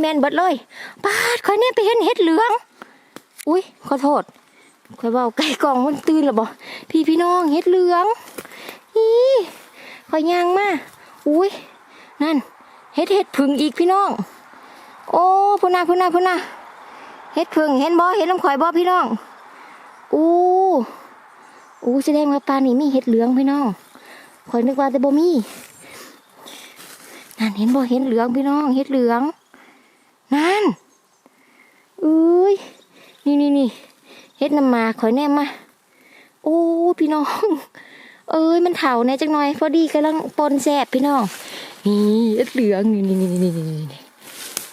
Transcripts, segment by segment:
แมนเบิดเลยปาดข่อยแน่ไปเห็นเห็ดเหลือง อุ้ยขอโทษข่อยเบาไก่กล่องมันตื่นแล้วบ่พี่พี่น้องเห็ดเหลืองอีข่อยย่างมาอุ้ยนั่นเห็ดเห็ดผึ่งอีกพี่น้อง โอ้พุ่นน่ะพุ่นน่ะพุ่นน่ะเห็ดผึ่งเห็นบ่เห็นน้ำข่อยบ่พี่น้องอู้อู้แสดงว่าปลานี่มีเห็ดเหลืองพี่น้องข่อยนึกว่าแต่บ่มีนั่นเห็นบ่เห็นเหลืองพี่น้องเห็ดเหลือง นั่นเอ้ยนี่นี่นี่เห็ดน้ำมาขอยแนมมาโอ้พี่น้อง เอ้ยมันเถาแน่จังหน่อย พอดีกำลังปนแสบพี่น้อง นี่เห็ดเหลืองนี่นี่นี่นี่นี่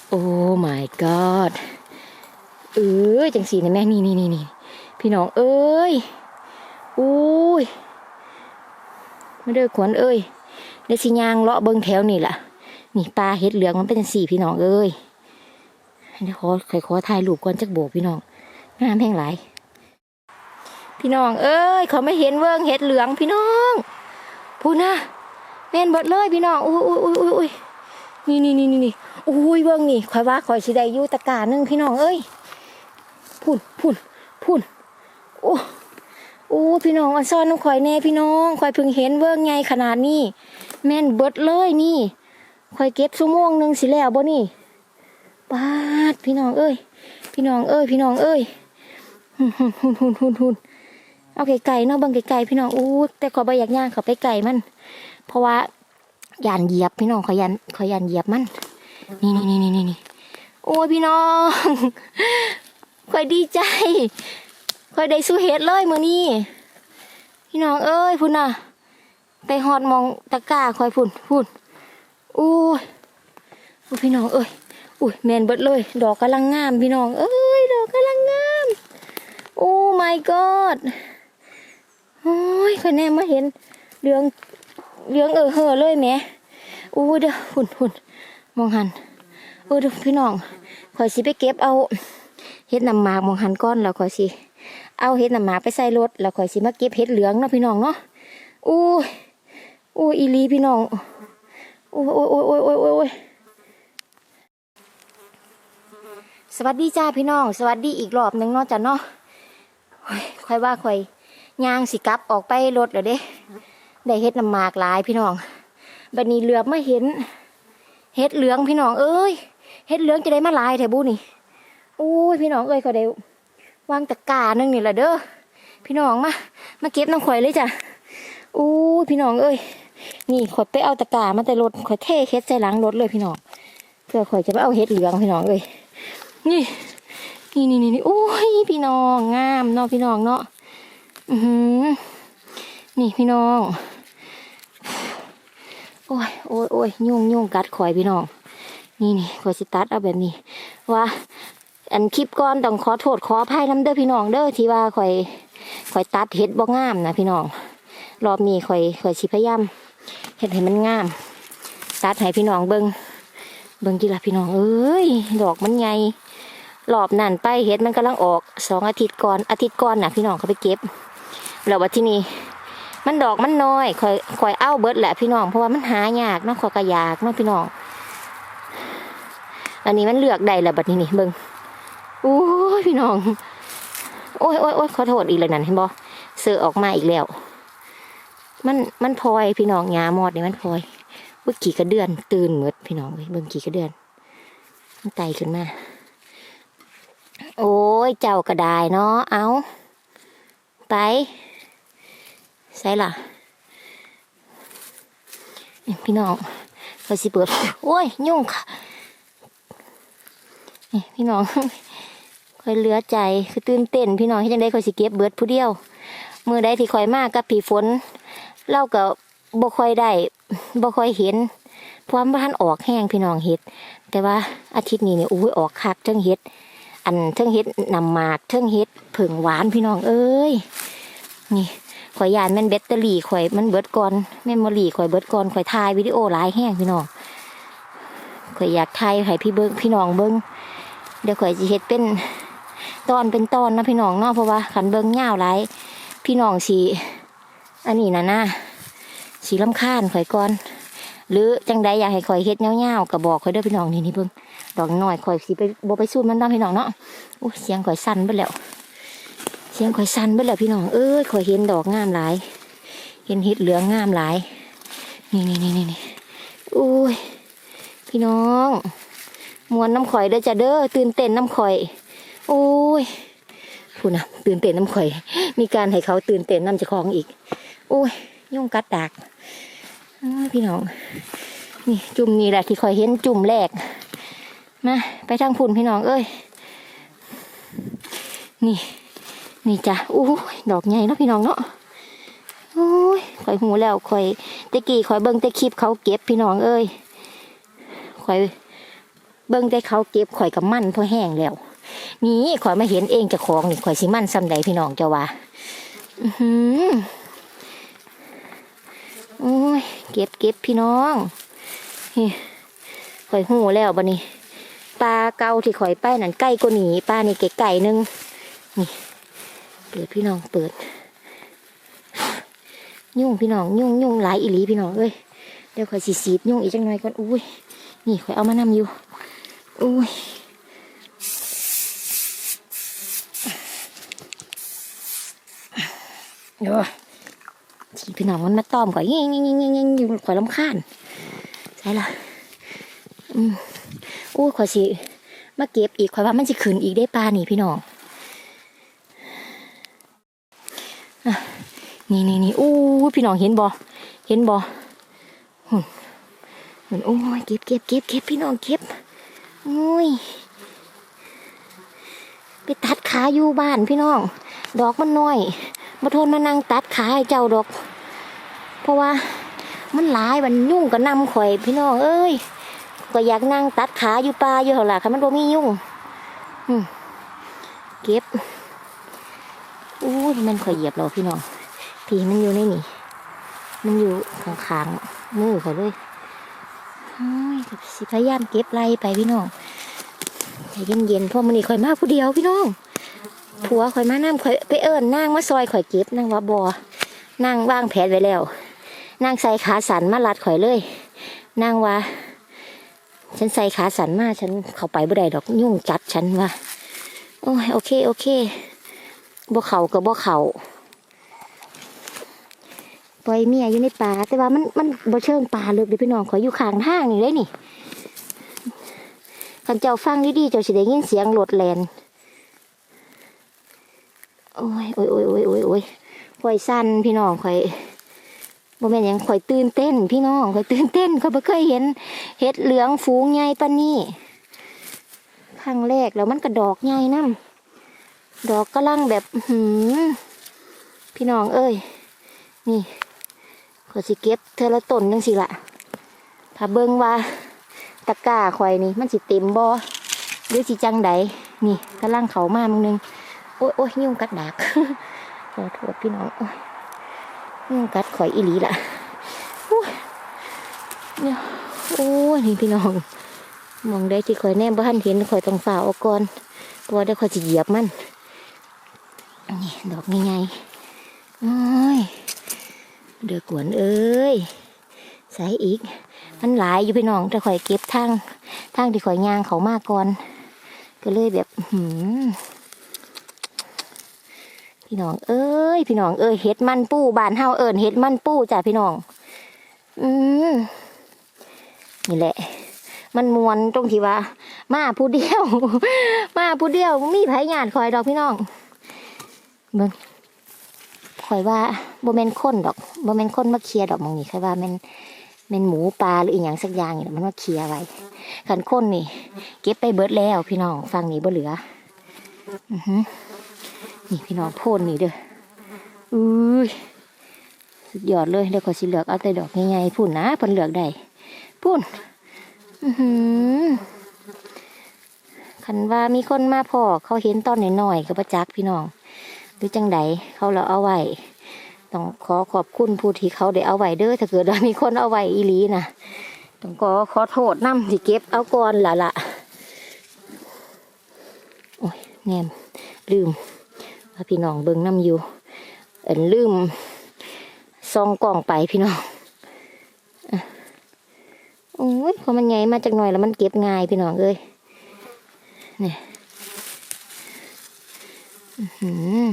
โอ้ my god เอ้ยจังสีนะแม่นี่นี่นี่นี่พี่น้องเอ้ยอุ้ยมาเด้อขวัญเอ้ยเดี๋ยวสิยางเลาะเบิงแถวนี่ล่ะ นี่ปลาเห็ดเหลืองมันเป็นสีพี่น้องเอ้ย เดี๋ยวขอขอขอถ่ายรูปก่อนจักโบกพี่น้องงามแห่งหลายพี่น้อง เอ้ย เขาไม่เห็นเวิงเห็ดเหลืองพี่น้องพูดนะแม่นเบิดเลยพี่น้องอุ้ยอุ้ยอุ้ยอุ้ยอุ้ยนี่นี่นี่นี่นี่อุ้ยเวิงนี่คอยว่าคอยสิได้ยูตะกร้าหนึงพี่น้องเอ้ยพุ่นพุ่นพุ่นโอ้โอ้พี่น้องอันซ่อนน้องคอยแน่พี่น้องคอยเพิ่งเห็นเวิงไงขนาดนี้ แม่นเบิดเลยนี่คอยเก็บชั่วโมงหนึ่งสิแล้วบ่นี่ ปาดพี่น้องเอ้ย พี่น้องเอ้ย พี่น้องเอ้ยหุ่นหุ่นหุ่นหุ่นหุ่นหุ่นเอาไก่ๆเนาะบิ่งไก่ๆพี่น้องอู้แต่ขอใบอยากย่างเขาไปไก่มัน เพราะว่ายานเหยียบพี่น้องขอยันขอยันเหยียบมัน นี่นี่นี่นี่นี่นี่โอ้ยพี่น้องคอยดีใจคอยได้สู้เฮ็ดเลยมื้อนี้พี่น้องเอ้ยพุ่นน่ะ ไปหอดมองตะกร้าคอยพุ่นพุ่นอู้ยโอ้ยพี่น้องเอ้ย อุ้ยแมนเบิดเลย ดอกกำลังงามพี่น้อง เอ้ย ดอกกำลังงาม โอ้ my god โอ้ยคนแน่มาเห็นเรืองเรืองเออเห่อเลยแหมอู้เด้อหุ่นหุ่นมองหันเออเด้อพี่น้องคอยสิไปเก็บเอาเฮ็ดนำหมากมองหันก้อนแล้วคอยสิเอาเฮ็ดนำหมากไปใส่รถแล้วคอยสิมาเก็บเฮ็ดเหลืองเนาะพี่น้องเนาะอู้อู้อีลีพี่น้องโอ้ยโอ้ยโอ้ยโอ้ยโอ้ยโอ้ยโอ้ย สวัสดีจ้าพี่น้อง สวัสดีอีกรอบหนึ่งเนาะจ้ะเนาะโอ้ยค่อยว่าค่อยยางสิกลับออกไปรถแล้วเด้ ได้เฮ็ดน้ำหมากหลายพี่น้องบัดนี้เหลือบมาเห็นเฮ็ดเหลืองพี่น้องเอ้ยเฮ็ดเหลืองจะได้มาลายแถบุนี่โอ้ยพี่น้องเอ้ยก็ได้วางตะกร้าหนึงนี่แหละเด้อพี่น้องมามาเก็บน้ำข่อยเลยจ้ะโอ้พี่น้องเอ้ยนี่ข่อยไปเอาตะกร้ามาแต่รถข่อยเทเฮ็ดใส่หลังรถเลยพี่น้องเพื่อข่อยจะไปเอาเฮ็ดเหลืองพี่น้องเอ้ย นี่นี่นี่นี่โอ้ยพี่น้องงามเนาะพี่น้องเนาะอือหือนี่พี่น้องโอ้ยโอ้ยโอ้ยยุ่งยุ่งกัดข่อยพี่น้อง นี่นี่ข่อยสิตัดเอาแบบนี้ ว่า อันคลิปก่อนต้องขอโทษขออภัยน้ำเด้อพี่น้องเด้อที่ว่าข่อยข่อยตัดเห็ดบ่งามนะพี่น้อง รอบนี้ข่อยข่อยสิพยายามเห็ดให้มันงาม ตัดให้พี่น้องเบิ้งเบิ้งกีละพี่น้องเอ้ยดอกมันใหญ่ รอบนั่นไปเห็ดมันกำลังออกสองอาทิตย์ก่อนอาทิตย์ก่อนน่ะพี่น้องเขาไปเก็บแล้วว่าที่นี่มันดอกมันน้อยคอยคอยเอาเบิดแหละพี่น้องเพราะว่ามันหายากนาะคอยกระยากเนาะพี่น้อง อันนี้มันเลือกได้แล้วบัดนี้นี่เบิ่งโอ้ยพี่น้อง โอ้ยโอ้ยโอ้ยขอโทษอีกเลยนั่นเห็นบ่เสือออกมาอีกแล้ว มันมันพลอยพี่น้องยาหมอดนี่มันพลอยวิขี่กระเดือน ตื่นหมดพี่น้องเว้ยเบิ่งขี่กระเดือนมันไต่ขึ้นมา โอ้ยเจ้าก็ได้เนาะเอาไปใส่ล่ะ พี่น้องคอยสิเปิดโอ้ยยุ่งค่ะพี่น้องคอยเลือใจคือตื่นเต้น พี่น้องที่จังได้คอยสิเก็บเบิดผู้เดียวมือใดที่คอยมากกับผีฝนเล่ากับบ่คอยได้บ่คอยเห็นเพราะว่าบ้านออกแห้งพี่น้องเห็ด แต่ว่าอาทิตย์นี้เนี่ยอุ้ยออกคักเทั้งเห็ด อันเทิงเฮ็ดนำมากเทิงเฮ็ดผึ่งหวานพี่น้องเอ้ยนี่ข่อยยานแม่นแบตเตอรี่ข่อยมันเบิดก่อนแม่นมอรี่ข่อยเบิดก่อนข่อยถ่ายวิดีโอหลายแห้งพี่น้องข่อยอยากถ่ายให้พี่เบิ้งพี่น้องเบิ้งเดี๋ยวข่อยจะเฮ็ดเป็นตอนเป็นตอนนะพี่น้องเนาะเพราะว่าขันเบิ้งยาวหลายพี่น้องสีอันนี้นะนะสีลำคาญข่อยก่อน หรือจังใดอยากให้ข่อยเฮ็ดยาๆก็บอกข่อยเด้อพี่น้องนี่นี่เบิ้งดอกน้อยข่อยสิไปบ่ไปสู้มันดอกพี่น้องเนาะโอ้เสียงข่อยสั่นเบิดแล้ว เสียงข่อยสั่นเบิดแล้วพี่น้องเอ้ยข่อยเห็นดอกงามหลาย เห็นเห็ดเหลืองงามหลาย นี่นี่นี่นี่นี่โอ้ยพี่น้องมวนน้ำข่อยเด้อจ้ะเด้อตื่นเต้นน้ำข่อยโอ้ยพูดนะตื่นเต้นน้ำข่อย มีการให้เขาตื่นเต้นน้ำจะคลองอีก โอ้ยยุ่งกัดดาก พี่น้อง นี่จุ่มนี่แหละที่คอยเห็นจุ่มแรกมาไปทางพุ่นพี่น้องเอ้ย นี่ นี่จ้ะโอ้ดอกใหญ่เนาะพี่น้องเนาะโอ้ยข่อยหูแล้วข่อยตะกี้ข่อยเบิ่งต่คลิปเขาเก็บพี่น้องเอ้ยข่อยเบิ่งแต่เขาเก็บข่อยกับมันพอแห้งแล้ว นี่ข่อยมาเห็นเองจะของนี่ข่อยสิมันซ้ำใดพี่น้องเจ้าว่า อือหือ โอ้ยเก็บเก็บพี่น้องนี่ข่อยหูแล้วบัดนี้ปลาเก่าที่ข่อยไปนั่นใกล้กว่านี้ปลานี่ไก่ๆหนึงนี่เปิดพี่น้องเปิด ยุ่งพี่น้องยุ่งยุ่งหลายอีหลีพี่น้องเอ้ยเดี๋ยวข่อยสีสียุ่งอีกจังหน่อยก่อนอุ้ยนี่ข่อยเอามานำอยู่อุ้ยเดี๋ยว สีพี่น้องมันมาต้อมข่อยยิงยิงยิงยิงยิงอยู่ข่อยลำคาญใช่ละอืมอุ้ข่อยสิมาเก็บอีกข่อยว่ามันจะขึ้นอีกได้ปลานี่พี่น้องนี่นี่นี่อู้พี่น้องเห็นบ่เห็นบ่หุ่นหุ่นโอ้ยเก็บเก็บเก็บเก็บพี่น้องเก็บโอ้ยไปตัดขาอยู่บ้านพี่น้อง ดอกมันน้อย มาทนมานั่งตัดขาให้เจ้าดอก เพราะว่ามันหลายมันยุ่งกับนำข่อยพี่น้องเอ้ยก็อยากนั่งตัดขาอยู่ป่าอยู่เท่าไหร่ค่ะมันบ่มียุ่งอืเก็บอู้ยมันข่อยเหยียบเราพี่น้องผีมันอยู่ในนี่ มันอยู่ข้างๆมือเขาเลยโอ้ยสิพยายามเก็บไล่ไปพี่น้องใจเย็นๆเพราะมันนี่ข่อยมากผู้เดียวพี่น้อง ผัวข่อยมาน้ำข่อยไปเอิญนนางมาซอยข่อยเก็บนางว่าบอนางวางแผนไว้แล้วนางใส่ขาสันมาลัดข่อยเลยนางว่า ฉันใส่ขาสันมาฉันเข้าไปบ่ได้ดอกยุ่งจัดฉันว่าโอ้ยโอเคโอเคบ่เข่ากับบ่เข่าปล่อยเมียอยู่ในป่าแต่ว่ามันมันบ่เชิงป่าเลิกเด้อพี่น้องขอยอยู่ข้างทางนี่เลยนี่คันเจ้าฟังดีๆเจ้าสิได้ยินเสียงรถแลน โอ้ยโอ้ยโอ้ยโอ้ยโอ้ยโอ้ยข่อยสั่นพี่น้องข่อยบ่แม่นยังข่อยตื่นเต้น พี่น้องข่อยตื่นเต้นเข่อยบ่เคยเห็นเห็ดเหลืองฝูงใหญ่ปานนี้ครั้งแรกแล้วมันก็ดอกใหญ่นํดอกกำลังแบบหือพี่น้องเอ้ย นี่ขอยสิเก็บเทอละต้นจังสิละถ้าเบิ่งว่าตะกร้าข่อยนี่ มันสิเต็มบ่หรือสิจังใดนี่กำลังเขามามึงนึง โอ้ยโอ้ยยุ่งกัดดากขอโทษพี่น้องโอ้ยยุ่งกัดข่อยอีหลีละโอ้ยเนี่ยโอ้ยนี่พี่น้องมองได้ที่ข่อยแนมบ้านเห็นข่อยต้องฝ่าออกก่อนเพราะว่าเดี๋ยวข่อยจะเหยียบมันนี่ดอกง่ายๆโอ้ยเดือกวนเอ้ยใส่อีก มันหลายอยู่พี่น้องแต่ข่อยเก็บทางทางที่ข่อยย่างเขามาก่อน ก็เลยแบบหืม พี่น้อง เอ้ย พี่น้องเอ้ยเห็ดมันปูบานเฮาเอิญเห็ดมันปูจ้ะพี่น้อง อืมนี่แหละ มันมวนตรงที่ว่า มาผู้เดียว มาผู้เดียวมีไผญาติข่อยดอกพี่น้องเบิ่งข่อยว่าบ่แม่นคนดอกบ่แม่นคนมาเคลียดอกมองนี่ข่อยว่าแม่นแม่นหมูปลาหรืออีหยังสักอย่างนี่มันมาเคลียไว้คันคนนี่ เก็บไปเบิดแล้วพี่น้องฟังนี่บ่เหลือ อือหือ นี่พี่น้องโพ่นนี่เด้ออุ้ยสุดยอดเลยเดี๋ยวขอสิเลือกเอาแต่ดอกใหญ่ๆพุ่นนะเพิ่นเหลือกได้พุ่นอือคันว่ามีคนมาพอเขาเห็นตอนน้อยๆก็ประจักพี่น้องหรือจังใดเขาเราเอาไว้ต้องขอขอบคุณผู้ที่เขาได้เอาไว้เด้อถ้าเกิดว่ามีคนเอาไว้อีลีนะต้องขอขอโทษน้ำที่เก็บเอาก่อนละละโอ้ยแนมลืมว่า พี่น้องเบิ่งน้ำอยู่เอ็นลืมซองกล่องไปพี่น้องโอ้ยพอมันใหญ่มาจากหน่อยแล้วมันเก็บง่ายพี่น้องเอ้ยนี่อื้อหือ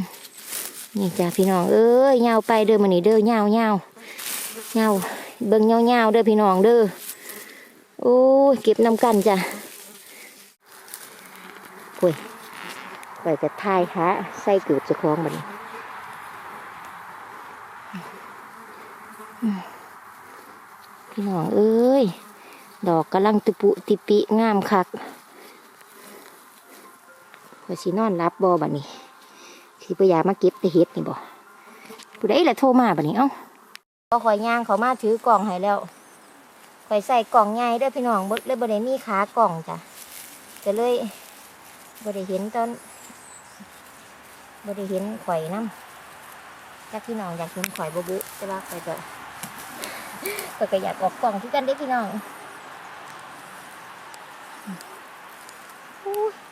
นี่จ้ะพี่น้องเอ้ยยาไปเด้อมันนี่เด้อยาวยาวยาเบิ่งยาวยาเด้อพี่น้องเด้อโอ้ยเก็บน้ำกันจ้ะปุ้ย ไปจะทายค่ะใส่เกือบจะคล้องมันพี่น้องเอ้ย ดอกกำลังตุปุติปิงามคักพอสินอนรับบ่บัดนี้สิพยายามมาเก็บแต่เฮ็ดนี่บ่ผู้ใดล่ะโทรมาบัดนี้เอ้าก็ข่อยย่างเขามาถือกล่องให้แล้วข่อยใส่กล่องใหญ่เด้อพี่น้องบ่เลยบ่ได้มีขากล่องจ้ะก็เลยบ่ได้เห็นตอน บ่ได้เห็นข่อยน้ำจักพี่น้องอยากเห็นข่อยบ่บุแต่ว่าข่อยก็ข่อยก็อยากออกกล่องคือกันเด้พี่น้อง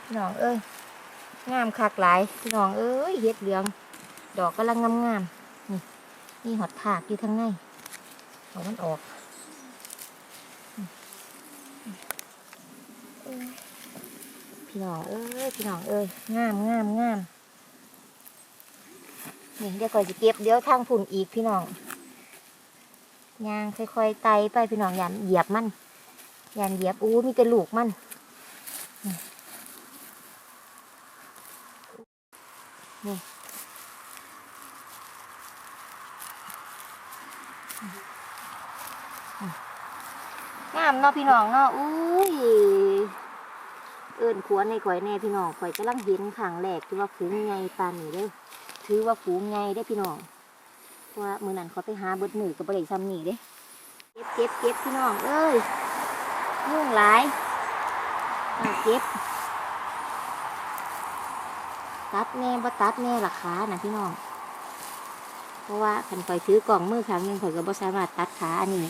พี่น้องเอ้ยงามคักหลายพี่น้องเอ้ยเฮ็ดเหลือง ดอกกำลังงามงามนี่นี่หอดผากอยู่ทางในเอามันออกพี่น้องเอ้ยพี่น้องเอ้ยงามงามงาม นี่เดี๋ยวก่อนจะเก็บเดี๋ยวทางผุ่นอีกพี่น้องยางค่อยๆไต่ไปพี่น้องย่าเหยียบมันย่าเหยียบอู้มีแต่ลูกมันนี่งามเนาะพี่น้องเนาะอุ้ยเอิญขวนในข่อยแน่พี่น้องข่อยกำลังเห็นขังแรกที่ว่าฝูงไงปานนี่เด้อ ถือว่าฝูงไงได้พี่น้องเพราะว่ามือนั้นเขาไปหาเบิดมือกับบริษัทนี่เด้เก็บเก็บเก็บพี่น้องเอ้ยยุ่งหลายเก็บตัดแน่บ่ตัดแน่ราคานะพี่น้อง เพราะว่าคันข่อยถือกล่องมือครั้งหนึงข่อยก็บ่สามารถตัดขาอันนี้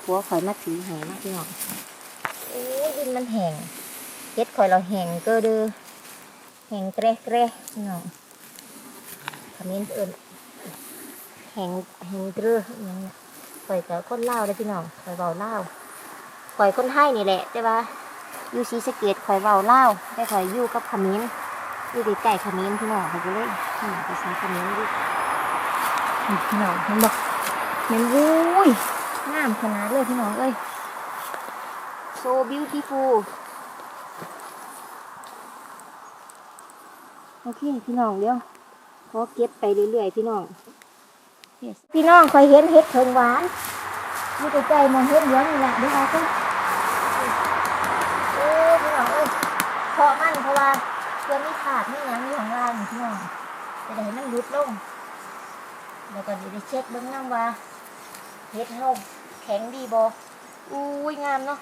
เพราะว่าข่อยมาถือให้นะพี่น้องโอ้ยดินมันแห้งเฮ็ดข่อยเราแห้งเก็เด้อแห้งแกระแกระพี่น้อง คำนี้เอิ้นแหงแหงเด้ออหยังเนี่ยข่อยก็คนลาเด้อพี่น้องข่อยเว้าลาวข่อยคนไทยนี่แหละแต่ว่าอยู่ศรีสเกษข่อยเว้าลาวแต่ข่อยอยู่กับคำนี้อยู่ใกล้ๆขมิ้นพี่น้องเขาก็เลยนี่ไปใช้ขมิ้นดิพี่น้องเห็นบอกเห็นวุ้ยงามขนาดเลยพี่น้องเอ้ย so beautiful โอเค พี่น้องเดี๋ยว ขอเก็บไปเรื่อยๆพี่น้อง Yes พี่น้องคอยเห็นเห็ดเพิงหวานอยู่ใกล้ๆมองเห็ดเหลืองนี่แหละเดี๋ยวเอาไปโอ้พี่น้องเอ้ยเพราะมันเพราะว่าเพื่อมีขาดมีหยังมีของลายนี่พี่น้องจะได้ให้มันหลุดลง แล้วก็เดี๋ยวได้เช็คเบื้องน้ำว่าเฮ็ดเฮาแข็งดีบ่อุ้ยงามเนาะ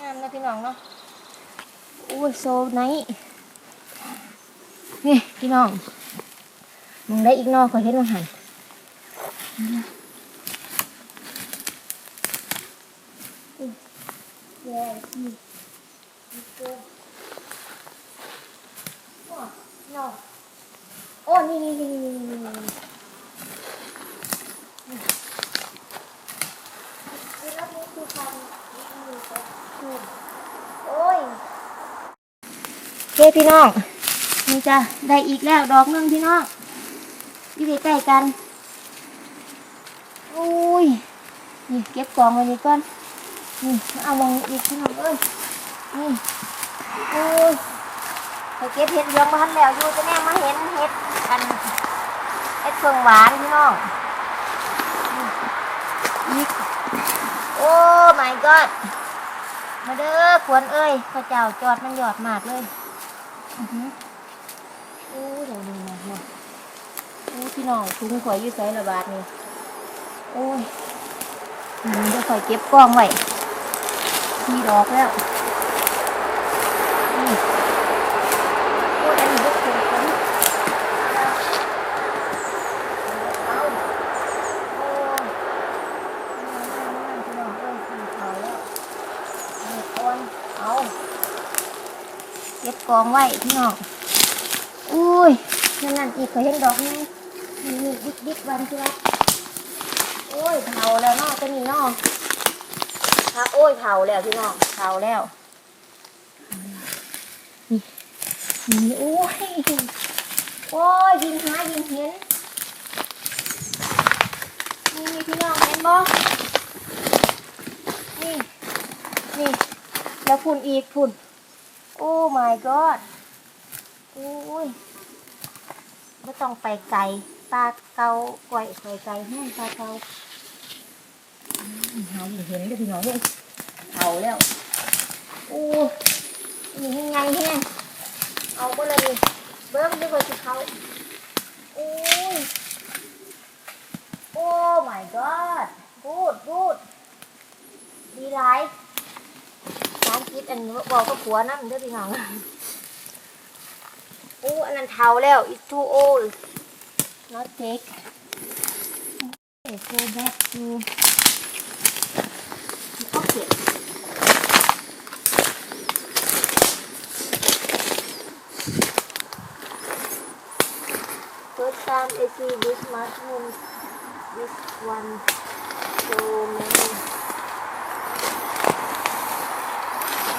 งามนะพี่น้องเนาะ อุ้ยโซไนท์นี่พี่น้อง มึงได้อีกเนอขอเฮ็ดมาหันอุ้ยแย่ที่นี่เกิน no โอ้นี่นี่นี่นี่นี่นี่นี่รอบนี้คือความโอ้ยโอเคพี่น้องนี่จ้ะได้อีกแล้วดอกหนึงพี่น้อง อยู่ใกล้ๆกันโอ้ยนี่เก็บกล่องไว้นี่ก่อนนี่เอามองอีกพี่น้องเอ้ยนี่โอ้ยไปเก็บเห็ดเหลืองมาทันแล้วอยู่จะแน่มาเห็นเห็ดอันเห็ดเฟืองหวานพี่น้องอีกโอ้ my god มาเด้อขวนเอ้ยพระเจ้าจอดมันหยอดมากเลยอือหือโอ้เดี๋ยวนี้นะเนาะโอ้ พี่น้องถุงข่อยอยู่ใส่ระบาดนี่โอ้ยมเดี๋ยวข่อยเก็บกล้องไว้มีดอกแล้วนี่โอ้ยอันนี้ก็คือคนเอาโอ้ยพี่น้องเอ้ยกินข้าวแล้วนี่ก่อนเอาเก็บกองไว้พี่น้อง อุ้ยนั่นนั่นอีกเคยเห็นดอกไหม นี่นี่ดิกดิกวันคือว่าโอ้ยเผาแล้วเนาะจะมีเนาะครับโอ้ยเผาแล้วพี่น้องเผาแล้วนี่นี่โอ้ยโอ้ยยิงหายิงเห็นนี่นี่พี่น้องเห็นบ่นี่นี่แล้วฝุ่นอีกฝุ่นโอ้ my god โอ้ยไม่ต้องไปไกล ปลาเกาก่อยไปไกลแห้งปลาเกาอืมหาอยู่เห็นเด้อพี่น้องเฮ้ยเอาแล้วโอ้ยนี่ยังไงแห้งเอาก็เลยเบิ้มด้วยว่าสิเขาโอ้ยโอ้ my god พูดพูดดีไรร้านคิดอันบอกก็ผัวน้ำเด้อพี่น้องโอ้อันนั้นเทาแล้ว it's too old I'll take okay, go back to the pocket. First time I see this mushroom, this one, so many.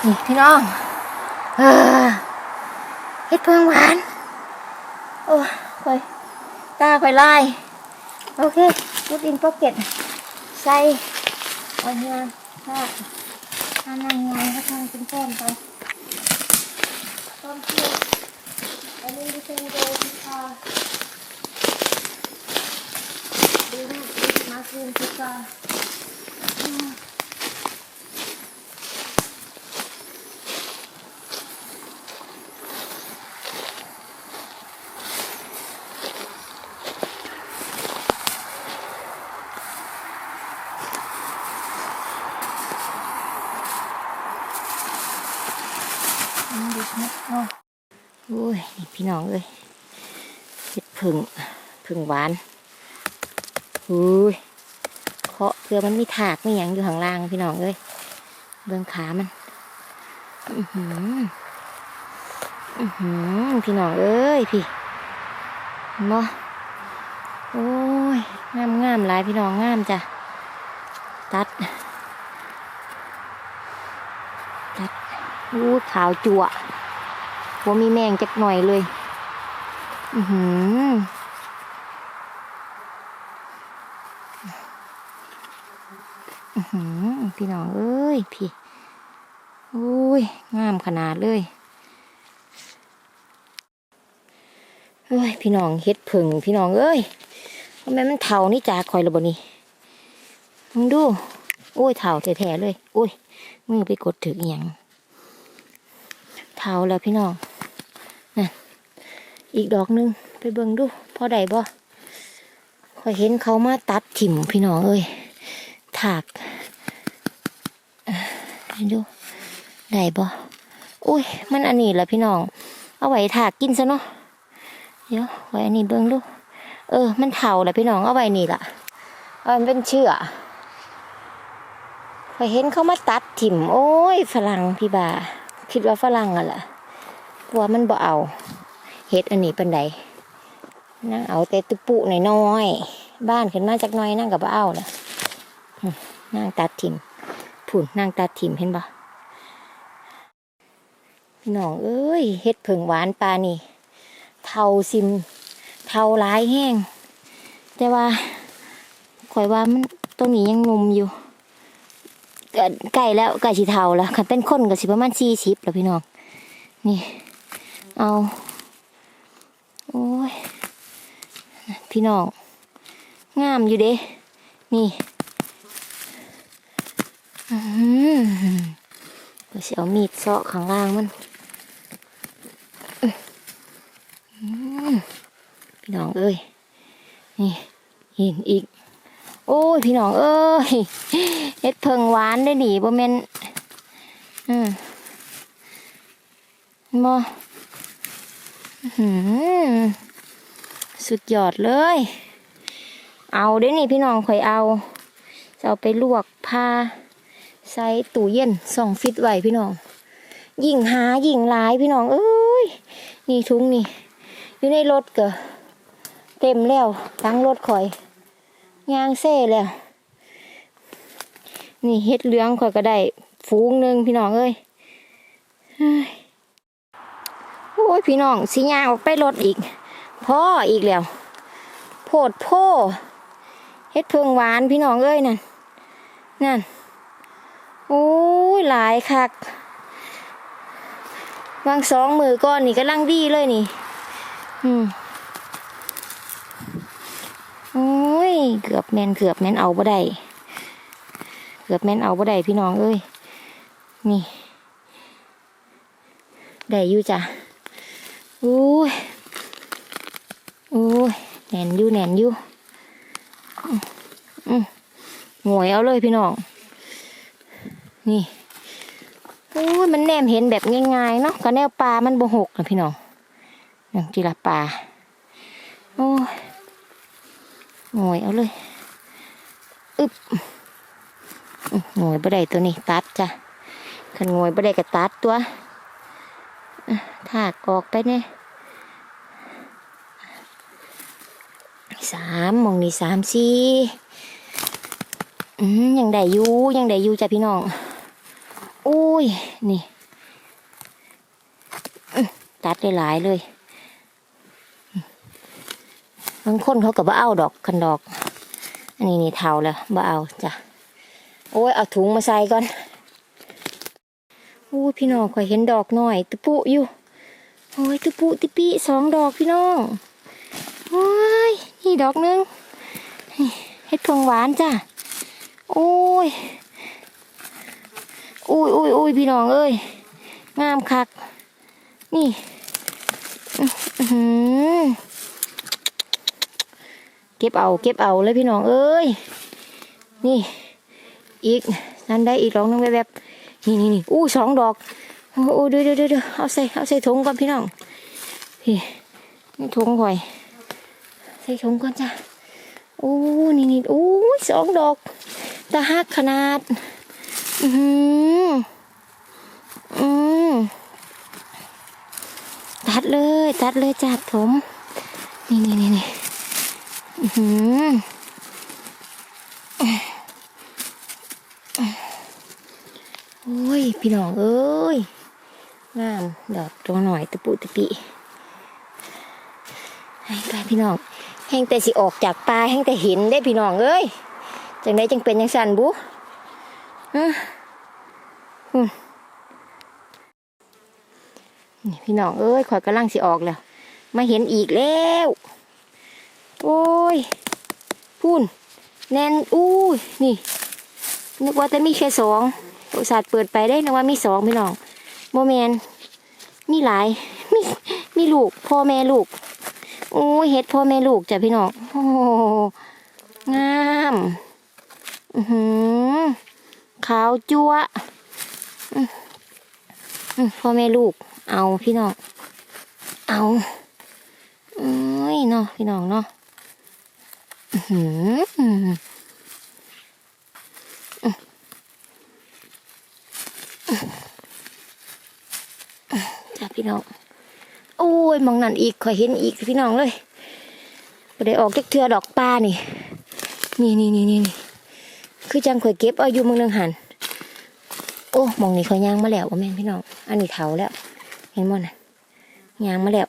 Nhìn thấy nó không? Hết phương hoàn ตาค่อยไล่โอเคพุดอินพ็อกเก็ตใส่เอเงินถ้าถ้านั่งงานก็ทำเป็นก้อนไปต้นเทียนอันนี้ดิฉันโดนอ่าดูนะดิมาคืนที่กาอืม อืมดูนะโอ้โอ้ยนี่ พี่น้องเอ้ยเห็ดผึ่งผึ่งหวานอุ้ยเคาะเพื่อมันมีถากไม่หยังอยู่ข้างล่างพี่น้องเอ้ยเบื้องขามัน อือหืออือหือพี่น้องเอ้ยพี่เห็นบ่โอ้ยงามงามหลายพี่น้องงามจ้ะตัดอู้ขาวจั่ว ว่ามีแมงจักหน่อยเลยอือหืออือหือพี่น้องเอ้ย พี่โอ้ย งามขนาดเลยเอ้ย พี่น้องเฮ็ดผึ่งพี่น้องเอ้ยทำไมมันเท่านี่จากคอยระบนี่มึงดู โอ้ยเท่าแท้ๆเลย โอ้ยมือไปกดถึงอหย่างเท้าแล้วพี่น้อง อีกดอกหนึงไปเบิ่งดูพอได้บ่คอยเห็นเขามาตัดถิ่มพี่น้องเอ้ยถากดูได้บ่อุ้ย มันอันนี้แหละพี่น้อง เอาไว้ถากกินซะเนาะเดี๋ยวไว้อันนี้เบิ่งดู เออ มันเถาแหละพี่น้องเอาไว้นี่ล่ะเอามันเป็นเชื่อคอยเห็นเขามาตัดถิ่ม โอ้ยฝรั่งพี่บ่าคิดว่าฝรั่งอะล่ะกลัวมันบ่เอา เฮ็ดอันนี้ปันใดนั่งเอาแต่ตุปุน้อยบ้านขึ้นมาจากน้อยนั่งกับเอาล่ะนั่งตัดถิ่มผุนนั่งตัดถิ่มเห็นบ่พี่น้องเอ้ยเฮ็ดเผิงหวานปลานี่เทาซิมเทาลายแห้ง แต่ว่าข่อยว่ามันตัวนี้ยังงมอยู่ก็ใกล้แล้วใกล้สิเทาแล้วคันเป็นคนก็สิประมาณสี่สิบแล้วพี่น้อง นี่ เอา โอ้ย พี่น้อง งามอยู่เด้ นี่อืมก็สิเอามีดเสาะข้างล่างมันพี่น้องเอ้ย นี่หินอีก โอ้ย พี่น้องเอ้ยเฮ็ดเพิงหวานได้ดีบ่แม่นอืมบ่ สุดยอดเลย เอาได้นี่พี่น้องข่อยเอาจะเอาไปลวกพาใส่ตู้เย็นสองฟิตไว้พี่น้อง ยิ่งหายิ่งหลายพี่น้อง เอ้ย นี่ถุงนี่ อยู่ในรถเกอเต็มแล้วทั้งรถข่อยยางเซ่แล้ว นี่เฮ็ดเหลืองข่อยก็ได้ฟูงหนึ่งพี่น้องเอ้ย อ้ยพี่น้องสิยางออกไปรถอีกพ่ออีกแล้วโพดโพเฮ็ดเพิงหวานพี่น้องเอ้ยนั่นนั่นโอ้ยหลายคักวางสองมือก้อนนี่กำลังดีเลยนี่ อืมโอ้ยเกือบแมนเกือบแมนเอาบ่ได้เกือบแมนเอาบ่ได้พี่น้องเอ้ยนี่ได้อยู่จ้ะ โอ้ย โอ้ยแหนนอยู่แหนนอยู่หงวยเอาเลยพี่น้อง นี่ โอ้ย มันแนมเห็นแบบง่ายๆเนาะก็แนวปลา มันบหกนะพี่น้องอย่างจีละปลา โอ้ยหงวยเอาเลย อึบหงวยบ่ได้ตัวนี้ ตัดจ้ะขันหงวยบ่ได้ก็ตัดตัว ถากออกไปเนี่ยสามมองนี่สามสี่ยังได้อยู่ยังได้อยู่จ้ะพี่น้องโอ้ย นี่ ตัดได้หลายเลยบางคนเขาก็บ่เอาดอกคันดอก อันนี้นี่เทาแล้วบ่เอาจ้ะโอ้ยเอาถุงมาใส่ก่อนโอ้ยพี่น้องขอยเห็นดอกหน่อยตะปุอยู่ โอ้ยตะปุติปิสองดอกพี่น้องโอ้ยนี่ดอกนึงเฮ็ดพวงหวานจ้ะโอ้ยอุ้ยอุ้ยอุ้ยพี่น้องเอ้ยงามคัก นี่เก็บเอาเก็บเอาเลยพี่น้องเอ้ยนี่ อีกนั่นได้อีกดอกนึงแบบนี่นี่นี่อู้สองดอก โอ้โอ้เดี๋ยวเดี๋ยวเดี๋ยวเอาใส่เอาใส่ถุงก่อนพี่น้องพี่นี่ถุงข่อยใส่ถุงก่อนจ้ะโอ้นี่นี่โอ้ยสองดอกตาฮักขนาด อือหืออืมตัดเลย ตัดเลยจัดผมนี่นี่นี่นี่อือหือโอ้ย พี่น้องเอ้ย งามดอกตัวหน่อยตะปุตะปิให้ไปพี่น้องแห้งแต่สิออกจากปลาแห้งแต่เห็นได้พี่น้องเอ้ยจังได้จังเป็นจังสันบุอะอืมนี่พี่น้องเอ้ยข่อยกำลังสิออกแล้วมาเห็นอีกแล้วโอ้ยพูนแน่นอู้ยนี่ นึกว่าแต่มีแค่สองอุตส่าห์เปิดไปได้นึกว่ามีสองพี่น้อง โมแมนมีหลาย มีมีลูกพ่อแม่ลูกโอ้ยเฮ็ดพ่อแม่ลูกจ้ะพี่น้องโอ้หงามอือหือขาวจั๊วพ่อแม่ลูก เอาพี่น้อง เอาเอ้ยเนาะพี่น้องเนาะอื้อหืออืมจ้า พี่น้อง โอ้ยมองนั่นอีกขอยเห็นอีกพี่น้องเลยบ่ได้ออกจากเทือดอกปลานี่ นี่นี่นี่นี่คือจังข่อยเก็บอายู่มึงนึงหัน โอ้มองนี่ข่อยย่างมาแล้วว่าแม่พี่น้อง อันนี้เถาแล้ว เห็นบ่น่ะย่างมาแล้ว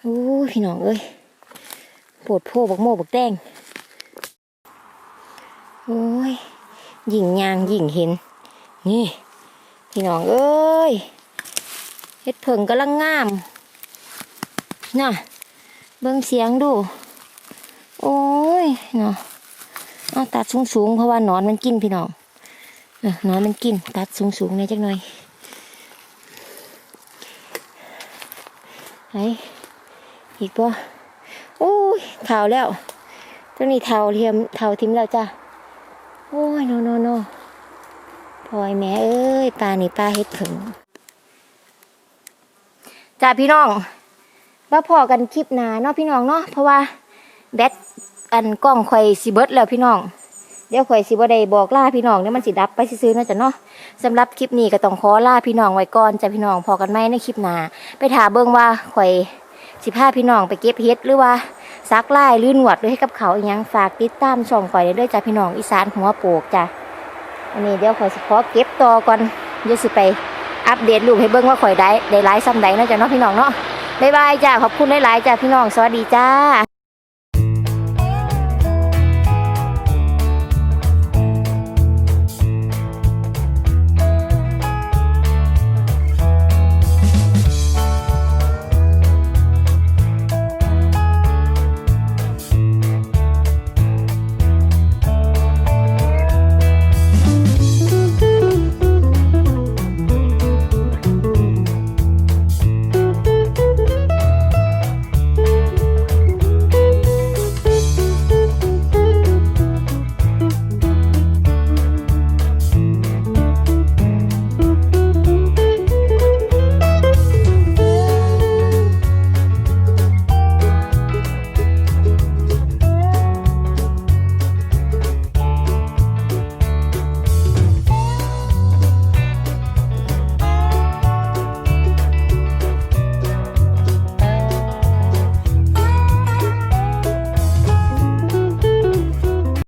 โอ้พี่น้องเอ้ยปวดโพบักโมบักแดงโอ้ยยิ่งย่างยิ่งเห็น นี่ พี่น้องเอ้ย เฮ็ดเผิงกำลังงามน่ะเบิ่งเสียงดู โอ้ยเนาะเอาตัดสูงสูงๆเพราะว่านอนมันกินพี่น้องออนอนมันกิน ตัดสูงสูงๆหน่อยจักหน่อยไหนอีกปะโอ้ยเท่าแล้วตัวนี้เท่าเทียมเท่าทิมแล้วจ้ะโอ้ยโนโนโนพลอยแม่เอ้ยปลานี่ปลาเฮ็ดผึ่ง จ้าพี่น้องว่าพอกันคลิปหนาเนาะพี่น้องเนาะเพราะว่าแบตอันกล้องข่อยสิเบิดแล้วพี่น้อง เดี๋ยวข่อยสิบ่ได้บอกล่าพี่น้องเดี๋ยมันสิดับไปซื้อๆนาะจ้ะเนาะสำหรับคลิปนี้ก็ต้องขอล่าพี่น้องไว้ก่อนจ้ะพี่น้องพอกันไหมในคลิปหนาไปถาเบิ่งว่าข่อยสิพาพี่น้องไปเก็บเฮ็ดหรือว่าซักไลายหรือหนวดหรือให้กับเขาอีหยังฝากติดตามช่องข่อยด้ด้วยจ้ะพี่น้องอีสานหัวโปกจ้ะอันนี้เดี๋ยวข่อยสิขอเก็บต่อก่อนเดี๋ยวสิไป อัปเดตลูกให้เบิ้งว่าข่อยได้ได้ไลฟ์ซ้ำใดเนาะจ้ะเนาะพี่น้องเนาะบ๊ายบายจ้าขอบคุณหลายๆจ้าพี่น้องสวัสดีจ้า